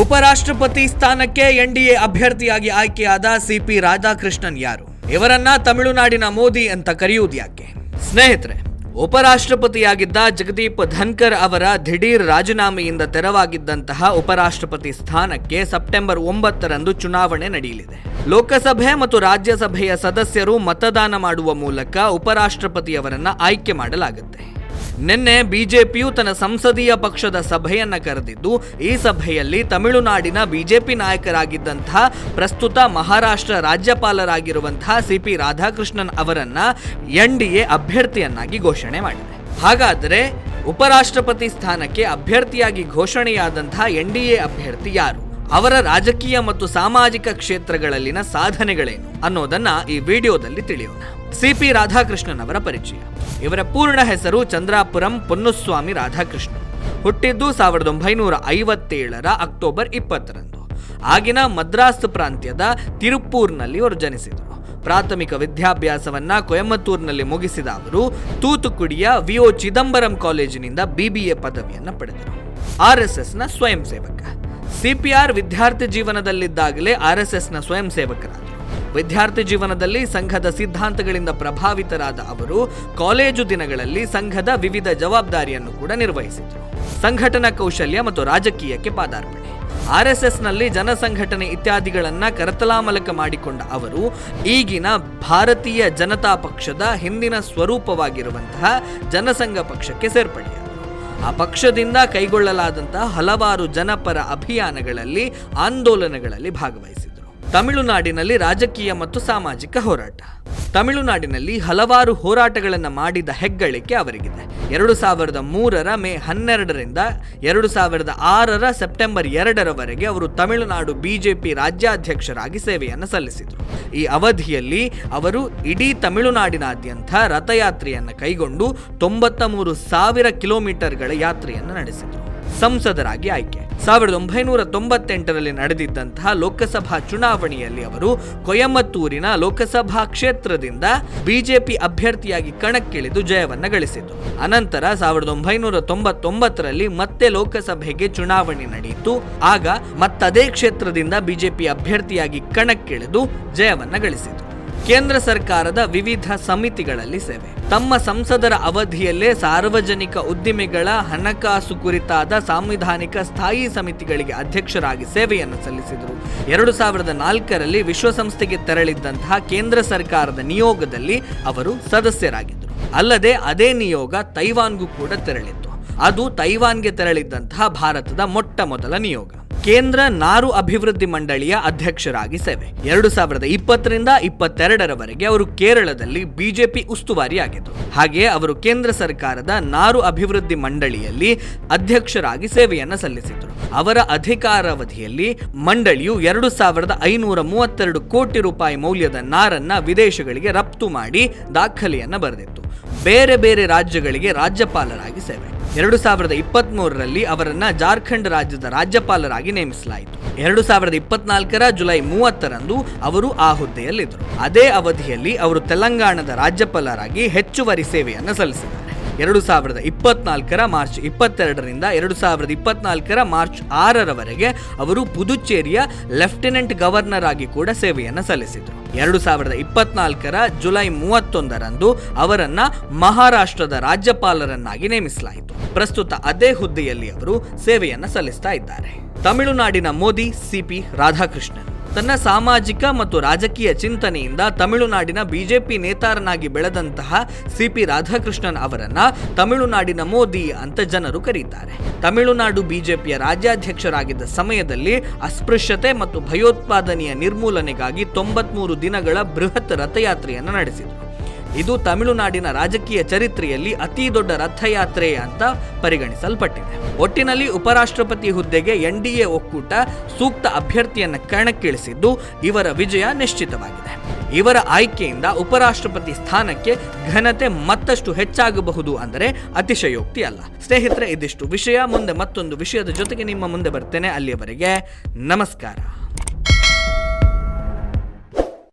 ಉಪರಾಷ್ಟ್ರಪತಿ ಸ್ಥಾನಕ್ಕೆ ಎನ್ಡಿಎ ಅಭ್ಯರ್ಥಿಯಾಗಿ ಆಯ್ಕೆಯಾದ ಸಿಪಿ ರಾಧಾಕೃಷ್ಣನ್ ಯಾರು? ಇವರನ್ನ ತಮಿಳುನಾಡಿನ ಮೋದಿ ಅಂತ ಕರೆಯುವುದು ಯಾಕೆ? ಸ್ನೇಹಿತರೆ, ಉಪರಾಷ್ಟ್ರಪತಿಯಾಗಿದ್ದ ಜಗದೀಪ್ ಧನ್ಕರ್ ಅವರ ದಿಢೀರ್ ರಾಜೀನಾಮೆಯಿಂದ ತೆರವಾಗಿದ್ದಂತಹ ಉಪರಾಷ್ಟ್ರಪತಿ ಸ್ಥಾನಕ್ಕೆ ಸೆಪ್ಟೆಂಬರ್ ಒಂಬತ್ತರಂದು ಚುನಾವಣೆ ನಡೆಯಲಿದೆ. ಲೋಕಸಭೆ ಮತ್ತು ರಾಜ್ಯಸಭೆಯ ಸದಸ್ಯರು ಮತದಾನ ಮಾಡುವ ಮೂಲಕ ಉಪರಾಷ್ಟ್ರಪತಿಯವರನ್ನ ಆಯ್ಕೆ ಮಾಡಲಾಗುತ್ತೆ. ನಿನ್ನೆ ಬಿಜೆಪಿಯು ತನ್ನ ಸಂಸದೀಯ ಪಕ್ಷದ ಸಭೆಯನ್ನ ಕರೆದಿದ್ದು, ಈ ಸಭೆಯಲ್ಲಿ ತಮಿಳುನಾಡಿನ ಬಿಜೆಪಿ ನಾಯಕರಾಗಿದ್ದಂತಹ ಪ್ರಸ್ತುತ ಮಹಾರಾಷ್ಟ್ರ ರಾಜ್ಯಪಾಲರಾಗಿರುವಂತಹ ಸಿಪಿ ರಾಧಾಕೃಷ್ಣನ್ ಅವರನ್ನ ಎನ್ಡಿಎ ಅಭ್ಯರ್ಥಿಯನ್ನಾಗಿ ಘೋಷಣೆ ಮಾಡಿದೆ. ಹಾಗಾದರೆ ಉಪರಾಷ್ಟ್ರಪತಿ ಸ್ಥಾನಕ್ಕೆ ಅಭ್ಯರ್ಥಿಯಾಗಿ ಘೋಷಣೆಯಾದಂತಹ ಎನ್ಡಿಎ ಅಭ್ಯರ್ಥಿ ಯಾರು? ಅವರ ರಾಜಕೀಯ ಮತ್ತು ಸಾಮಾಜಿಕ ಕ್ಷೇತ್ರಗಳಲ್ಲಿನ ಸಾಧನೆಗಳೇನು ಅನ್ನೋದನ್ನ ಈ ವಿಡಿಯೋದಲ್ಲಿ ತಿಳಿಯೋಣ. ಸಿಪಿ ರಾಧಾಕೃಷ್ಣನ್ ಅವರ ಪರಿಚಯ. ಇವರ ಪೂರ್ಣ ಹೆಸರು ಚಂದ್ರಾಪುರಂ ಪೊನ್ನುಸ್ವಾಮಿ ರಾಧಾಕೃಷ್ಣ ಹುಟ್ಟಿದ್ದು ಸಾವಿರದ ಒಂಬೈನೂರ ಐವತ್ತೇಳರ ಅಕ್ಟೋಬರ್ ಇಪ್ಪತ್ತರಂದು. ಆಗಿನ ಮದ್ರಾಸ್ ಪ್ರಾಂತ್ಯದ ತಿರುಪ್ಪೂರ್ನಲ್ಲಿ ಅವರು ಜನಿಸಿದರು. ಪ್ರಾಥಮಿಕ ವಿದ್ಯಾಭ್ಯಾಸವನ್ನ ಕೊಯಮತ್ತೂರಿನಲ್ಲಿ ಮುಗಿಸಿದ ಅವರು ತೂತುಕುಡಿಯ ವಿಒ ಚಿದಂಬರಂ ಕಾಲೇಜಿನಿಂದ ಬಿಬಿಎ ಪದವಿಯನ್ನ ಪಡೆದರು. ಆರ್ಎಸ್ಎಸ್ನ ಸ್ವಯಂ ಸೇವಕ. ಸಿಪಿಆರ್ ವಿದ್ಯಾರ್ಥಿ ಜೀವನದಲ್ಲಿದ್ದಾಗಲೇ ಆರ್ಎಸ್ಎಸ್ನ ಸ್ವಯಂ ಸೇವಕರಾದರು. ವಿದ್ಯಾರ್ಥಿ ಜೀವನದಲ್ಲಿ ಸಂಘದ ಸಿದ್ಧಾಂತಗಳಿಂದ ಪ್ರಭಾವಿತರಾದ ಅವರು ಕಾಲೇಜು ದಿನಗಳಲ್ಲಿ ಸಂಘದ ವಿವಿಧ ಜವಾಬ್ದಾರಿಯನ್ನು ಕೂಡ ನಿರ್ವಹಿಸಿದರು. ಸಂಘಟನಾ ಕೌಶಲ್ಯ ಮತ್ತು ರಾಜಕೀಯಕ್ಕೆ ಪಾದಾರ್ಪಣೆ. ಆರ್ಎಸ್ಎಸ್ನಲ್ಲಿ ಜನಸಂಘಟನೆ ಇತ್ಯಾದಿಗಳನ್ನ ಕರತಲಾಮಲಕ ಮಾಡಿಕೊಂಡ ಅವರು ಈಗಿನ ಭಾರತೀಯ ಜನತಾ ಪಕ್ಷದ ಹಿಂದಿನ ಸ್ವರೂಪವಾಗಿರುವಂತಹ ಜನಸಂಘ ಪಕ್ಷಕ್ಕೆ ಸೇರ್ಪಡೆಯಾದರು. ಆ ಪಕ್ಷದಿಂದ ಕೈಗೊಳ್ಳಲಾದಂತಹ ಹಲವಾರು ಜನಪರ ಅಭಿಯಾನಗಳಲ್ಲಿ ಆಂದೋಲನಗಳಲ್ಲಿ ಭಾಗವಹಿಸಿದರು. ತಮಿಳುನಾಡಿನಲ್ಲಿ ರಾಜಕೀಯ ಮತ್ತು ಸಾಮಾಜಿಕ ಹೋರಾಟ. ತಮಿಳುನಾಡಿನಲ್ಲಿ ಹಲವಾರು ಹೋರಾಟಗಳನ್ನು ಮಾಡಿದ ಹೆಗ್ಗಳಿಕೆ ಅವರಿಗಿದೆ. ಎರಡು ಸಾವಿರದ ಮೂರರ ಮೇ ಹನ್ನೆರಡರಿಂದ ಎರಡು ಸಾವಿರದ ಆರರ ಸೆಪ್ಟೆಂಬರ್ ಎರಡರವರೆಗೆ ಅವರು ತಮಿಳುನಾಡು ಬಿಜೆಪಿ ರಾಜ್ಯಾಧ್ಯಕ್ಷರಾಗಿ ಸೇವೆಯನ್ನು ಸಲ್ಲಿಸಿದರು. ಈ ಅವಧಿಯಲ್ಲಿ ಅವರು ಇಡೀ ತಮಿಳುನಾಡಿನಾದ್ಯಂತ ರಥಯಾತ್ರೆಯನ್ನು ಕೈಗೊಂಡು ತೊಂಬತ್ತ ಮೂರು ಸಾವಿರ ಕಿಲೋಮೀಟರ್ಗಳ ಯಾತ್ರೆಯನ್ನು ನಡೆಸಿದರು. ಸಂಸದರಾಗಿ ಆಯ್ಕೆ. ಸಾವಿರದ ಒಂಬೈನೂರ ತೊಂಬತ್ತೆಂಟರಲ್ಲಿ ನಡೆದಿದ್ದಂತಹ ಲೋಕಸಭಾ ಚುನಾವಣೆಯಲ್ಲಿ ಅವರು ಕೊಯಮತ್ತೂರಿನ ಲೋಕಸಭಾ ಕ್ಷೇತ್ರದಿಂದ ಬಿಜೆಪಿ ಅಭ್ಯರ್ಥಿಯಾಗಿ ಕಣಕ್ಕಿಳಿದು ಜಯವನ್ನು ಗಳಿಸಿತು ಅನಂತರ ಸಾವಿರದ ಒಂಬೈನೂರ ತೊಂಬತ್ತೊಂಬತ್ತರಲ್ಲಿ ಮತ್ತೆ ಲೋಕಸಭೆಗೆ ಚುನಾವಣೆ ನಡೆಯಿತು. ಆಗ ಮತ್ತದೇ ಕ್ಷೇತ್ರದಿಂದ ಬಿಜೆಪಿ ಅಭ್ಯರ್ಥಿಯಾಗಿ ಕಣಕ್ಕಿಳಿದು ಜಯವನ್ನು ಗಳಿಸಿದರು ಕೇಂದ್ರ ಸರ್ಕಾರದ ವಿವಿಧ ಸಮಿತಿಗಳಲ್ಲಿ ಸೇವೆ. ತಮ್ಮ ಸಂಸದರ ಅವಧಿಯಲ್ಲೇ ಸಾರ್ವಜನಿಕ ಉದ್ದಿಮೆಗಳ ಹಣಕಾಸು ಕುರಿತಾದ ಸಾಂವಿಧಾನಿಕ ಸ್ಥಾಯಿ ಸಮಿತಿಗಳಿಗೆ ಅಧ್ಯಕ್ಷರಾಗಿ ಸೇವೆಯನ್ನು ಸಲ್ಲಿಸಿದರು. ಎರಡು ಸಾವಿರದ ನಾಲ್ಕರಲ್ಲಿ ವಿಶ್ವಸಂಸ್ಥೆಗೆ ತೆರಳಿದ್ದಂತಹ ಕೇಂದ್ರ ಸರ್ಕಾರದ ನಿಯೋಗದಲ್ಲಿ ಅವರು ಸದಸ್ಯರಾಗಿದ್ದರು. ಅಲ್ಲದೆ ಅದೇ ನಿಯೋಗ ತೈವಾನ್ಗೂ ಕೂಡ ತೆರಳಿತ್ತು. ಅದು ತೈವಾನ್ಗೆ ತೆರಳಿದ್ದಂತಹ ಭಾರತದ ಮೊಟ್ಟ ಮೊದಲ ನಿಯೋಗ. ಕೇಂದ್ರ ನಾರು ಅಭಿವೃದ್ಧಿ ಮಂಡಳಿಯ ಅಧ್ಯಕ್ಷರಾಗಿ ಸೇವೆ. ಎರಡು ಸಾವಿರದ ಇಪ್ಪತ್ತರಿಂದ ಇಪ್ಪತ್ತೆರಡರವರೆಗೆ ಅವರು ಕೇರಳದಲ್ಲಿ ಬಿಜೆಪಿ ಉಸ್ತುವಾರಿಯಾಗಿದ್ದರು. ಹಾಗೆಯೇ ಅವರು ಕೇಂದ್ರ ಸರ್ಕಾರದ ನಾರು ಅಭಿವೃದ್ಧಿ ಮಂಡಳಿಯಲ್ಲಿ ಅಧ್ಯಕ್ಷರಾಗಿ ಸೇವೆಯನ್ನು ಸಲ್ಲಿಸಿದರು. ಅವರ ಅಧಿಕಾರಾವಧಿಯಲ್ಲಿ ಮಂಡಳಿಯು ಎರಡು ಸಾವಿರದ ಐನೂರ ಮೂವತ್ತೆರಡು ಕೋಟಿ ರೂಪಾಯಿ ಮೌಲ್ಯದ ನಾರನ್ನ ವಿದೇಶಗಳಿಗೆ ರಫ್ತು ಮಾಡಿ ದಾಖಲೆಯನ್ನು ಬರೆದಿತ್ತು. ಬೇರೆ ಬೇರೆ ರಾಜ್ಯಗಳಿಗೆ ರಾಜ್ಯಪಾಲರಾಗಿ ಸೇವೆ. ಎರಡು ಸಾವಿರದ ಇಪ್ಪತ್ತ್ ಮೂರರಲ್ಲಿ ಅವರನ್ನ ಜಾರ್ಖಂಡ್ ರಾಜ್ಯದ ರಾಜ್ಯಪಾಲರಾಗಿ ನೇಮಿಸಲಾಯಿತು. ಎರಡು ಸಾವಿರದ ಇಪ್ಪತ್ನಾಲ್ಕರ ಜುಲೈ ಮೂವತ್ತರಂದು ಅವರು ಆ ಹುದ್ದೆಯಲ್ಲಿದ್ದರು. ಅದೇ ಅವಧಿಯಲ್ಲಿ ಅವರು ತೆಲಂಗಾಣದ ರಾಜ್ಯಪಾಲರಾಗಿ ಹೆಚ್ಚುವರಿ ಸೇವೆಯನ್ನು ಸಲ್ಲಿಸಿದ್ದಾರೆ. ಎರಡು ಸಾವಿರದ ಇಪ್ಪತ್ನಾಲ್ಕರ ಮಾರ್ಚ್ ಇಪ್ಪತ್ತೆರಡರಿಂದ ಎರಡು ಸಾವಿರದ ಇಪ್ಪತ್ನಾಲ್ಕರ ಮಾರ್ಚ್ ಆರರವರೆಗೆ ಅವರು ಪುದುಚೇರಿಯ ಲೆಫ್ಟಿನೆಂಟ್ ಗವರ್ನರ್ ಆಗಿ ಕೂಡ ಸೇವೆಯನ್ನು ಸಲ್ಲಿಸಿದರು. ಎರಡು ಸಾವಿರದ ಇಪ್ಪತ್ನಾಲ್ಕರ ಜುಲೈ ಮೂವತ್ತೊಂದರಂದು ಅವರನ್ನ ಮಹಾರಾಷ್ಟ್ರದ ರಾಜ್ಯಪಾಲರನ್ನಾಗಿ ನೇಮಿಸಲಾಯಿತು. ಪ್ರಸ್ತುತ ಅದೇ ಹುದ್ದೆಯಲ್ಲಿ ಅವರು ಸೇವೆಯನ್ನು ಸಲ್ಲಿಸ್ತಾ ಇದ್ದಾರೆ. ತಮಿಳುನಾಡಿನ ಮೋದಿ ಸಿಪಿ ರಾಧಾಕೃಷ್ಣನ್. ತನ್ನ ಸಾಮಾಜಿಕ ಮತ್ತು ರಾಜಕೀಯ ಚಿಂತನೆಯಿಂದ ತಮಿಳುನಾಡಿನ ಬಿಜೆಪಿ ನೇತಾರನಾಗಿ ಬೆಳೆದಂತಹ ಸಿಪಿ ರಾಧಾಕೃಷ್ಣನ್ ಅವರನ್ನ ತಮಿಳುನಾಡಿನ ಮೋದಿ ಅಂತ ಜನರು ಕರೀತಾರೆ. ತಮಿಳುನಾಡು ಬಿಜೆಪಿಯ ರಾಜ್ಯಾಧ್ಯಕ್ಷರಾಗಿದ್ದ ಸಮಯದಲ್ಲಿ ಅಸ್ಪೃಶ್ಯತೆ ಮತ್ತು ಭಯೋತ್ಪಾದನೆಯ ನಿರ್ಮೂಲನೆಗಾಗಿ ತೊಂಬತ್ಮೂರು ದಿನಗಳ ಬೃಹತ್ ರಥಯಾತ್ರೆಯನ್ನು ನಡೆಸಿದರು. ಇದು ತಮಿಳುನಾಡಿನ ರಾಜಕೀಯ ಚರಿತ್ರೆಯಲ್ಲಿ ಅತಿ ದೊಡ್ಡ ರಥಯಾತ್ರೆ ಅಂತ ಪರಿಗಣಿಸಲ್ಪಟ್ಟಿದೆ. ಒಟ್ಟಿನಲ್ಲಿ ಉಪರಾಷ್ಟ್ರಪತಿ ಹುದ್ದೆಗೆ ಎನ್ಡಿಎ ಒಕ್ಕೂಟ ಸೂಕ್ತ ಅಭ್ಯರ್ಥಿಯನ್ನು ಕಣಕ್ಕಿಳಿಸಿದ್ದು ಇವರ ವಿಜಯ ನಿಶ್ಚಿತವಾಗಿದೆ. ಇವರ ಆಯ್ಕೆಯಿಂದ ಉಪರಾಷ್ಟ್ರಪತಿ ಸ್ಥಾನಕ್ಕೆ ಘನತೆ ಮತ್ತಷ್ಟು ಹೆಚ್ಚಾಗಬಹುದು ಅಂದರೆ ಅತಿಶಯೋಕ್ತಿ ಅಲ್ಲ. ಸ್ನೇಹಿತರೆ, ಇದಿಷ್ಟು ವಿಷಯ. ಮುಂದೆ ಮತ್ತೊಂದು ವಿಷಯದ ಜೊತೆಗೆ ನಿಮ್ಮ ಮುಂದೆ ಬರ್ತೇನೆ. ಅಲ್ಲಿಯವರೆಗೆ ನಮಸ್ಕಾರ.